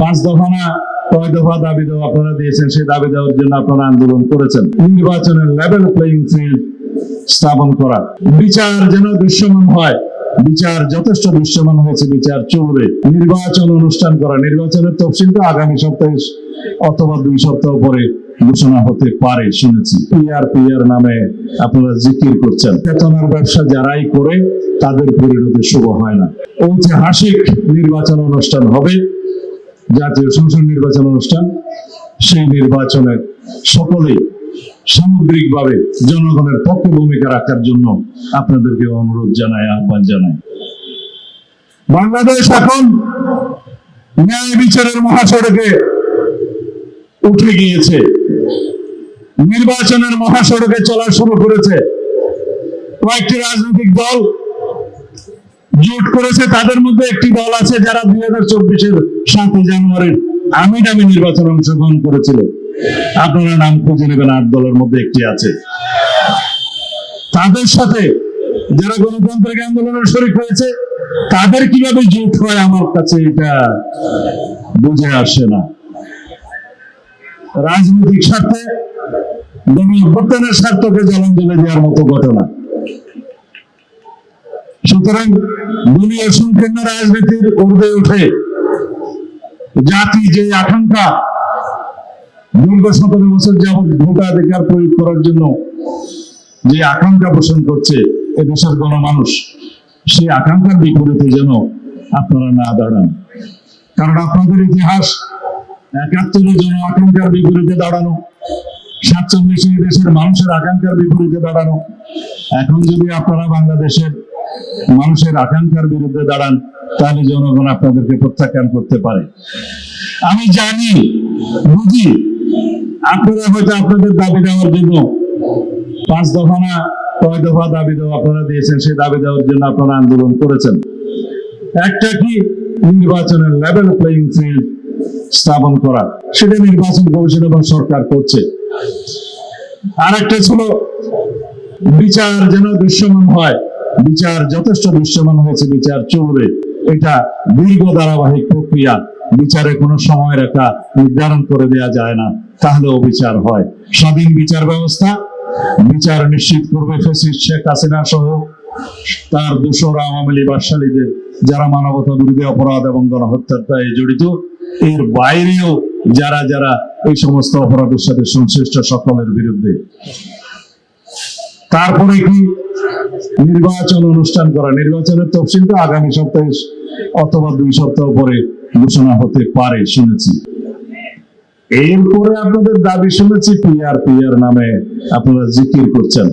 পাঁচ দফা না, কয় দফা দাবি দেওয়া আপনারা দিয়েছেন, সেই দাবি দেওয়ার জন্য আপনারা আন্দোলন করেছেন। নির্বাচনের লেভেল প্লেইং ফিল্ড স্থাপন করা। বিচার যেন দৃশ্যমান হয়, বিচার যথেষ্ট দৃশ্যমান হয়েছে বিচার চলবে। নির্বাচন অনুষ্ঠান করা, নির্বাচনের তফসিল তো আগামী সপ্তাহে অথবা দুই সপ্তাহ পরে ঘোষণা হতে পারে, শুনেছি। পিআর পিআর নামে আপনারা জিকির করছেন। চেতনার ব্যবসা যারাই করে, তাদের পরিণতি শুভ হয় না। ঐতিহাসিক নির্বাচন অনুষ্ঠান হবে জাতীয় সংসদ নির্বাচন অনুষ্ঠান, সেই নির্বাচনে সকলেই সামগ্রিকভাবে জনগণের পক্ষে ভূমিকা রাখার জন্য আপনাদেরকে অনুরোধ জানায় আহ্বান জানায় বাংলাদেশ এখন ন্যায় বিচারের মহাসড়কে উঠে গিয়েছে। নির্বাচনের মহাসড়কে চলা শুরু করেছে। কয়েকটি রাজনৈতিক দল জোট করেছে, তাদের মধ্যে একটি দল আছে যারা দুই হাজার চব্বিশের সাতই জানুয়ারির আমি নামে নির্বাচন অংশগ্রহণ করেছিল। আপনারা নাম খুঁজে নেবেন, আট দলের মধ্যে একটি আছে। তাদের সাথে যারা গণতান্ত্রিক আন্দোলনের শরিক হয়েছে, তাদের কীভাবে জোট হয় আমার কাছে এটা বুঝে আসে না। রাজনৈতিক স্বার্থে, গণঅভ্যুত্থানের স্বার্থকে জলাঞ্জলি দেওয়ার মতো ঘটনা। সুতরাং দলীয় সংকীর্ণ রাজনীতির ঊর্ধ্বে উঠে জাতি যে আকাঙ্ক্ষা দীর্ঘ সতেরো বছর যাবৎ ভোটাধিকার প্রয়োগ করার জন্য যে আকাঙ্ক্ষা পোষণ করছে এদেশের গণমানুষ, সেই আকাঙ্ক্ষার বিপরীতে যেন আপনারা না দাঁড়ান। কারণ আপনাদের ইতিহাস একাত্তরে জন আকাঙ্ক্ষার বিপরীতে দাঁড়ানো, সাতচল্লিশে দেশের মানুষের আকাঙ্ক্ষার বিপরীতে দাঁড়ানো, এখন যদি আপনারা বাংলাদেশের মানুষের আকাঙ্ক্ষার বিরুদ্ধে দাঁড়ান, তাহলে জনগণ আপনাদেরকে প্রত্যাখ্যান করতে পারে। আমি জানি, বুঝি, আপনারা হয়তো আপনাদের দাবি দেওয়ার জন্য পাঁচ দফা না কয় দফা দাবি দেওয়া আপনারা দিয়েছেন, সেই দাবি দেওয়ার জন্য আপনারা আন্দোলন করেছেন। একটা কি নির্বাচনের লেভেল প্লেইং ফিল্ড স্থাপন করা, সেটা নির্বাচন কমিশন এবং সরকার করছে। আর একটা ছিল, বিচার যেন দৃশ্যমান হয় বিচার যথেষ্ট দৃশ্যমান হয়েছে বিচার চলবে। এটা দীর্ঘ ধারাবাহিক প্রক্রিয়া। বিচারে কোনো সময় রেখা নির্ধারণ করে দেয়া যায় না। তাহলেও বিচার হয়। স্বাধীন বিচার ব্যবস্থা, বিচার নিশ্চিত করবে ফেসিস্ট শেখ হাসিনা সহ তার দোসর আওয়ামী লীগ বাদশালীদের যারা মানবতা বিরোধী অপরাধ এবং গণহত্যার দায়ে জড়িত। এর বাইরেও যারা যারা এই সমস্ত অপরাধের সাথে সংশ্লিষ্ট সকলের বিরুদ্ধে তারপরে কি নির্বাচন অনুষ্ঠান করা? নির্বাচনের তফসিল তো আগামী সপ্তাহে অথবা দুই সপ্তাহ পরে ঘোষণা হতে পারে, শুনেছি। এরপরে আপনাদের দাবি শুনেছি পিআর পিআর নামে আপনারা জিকির করছেন।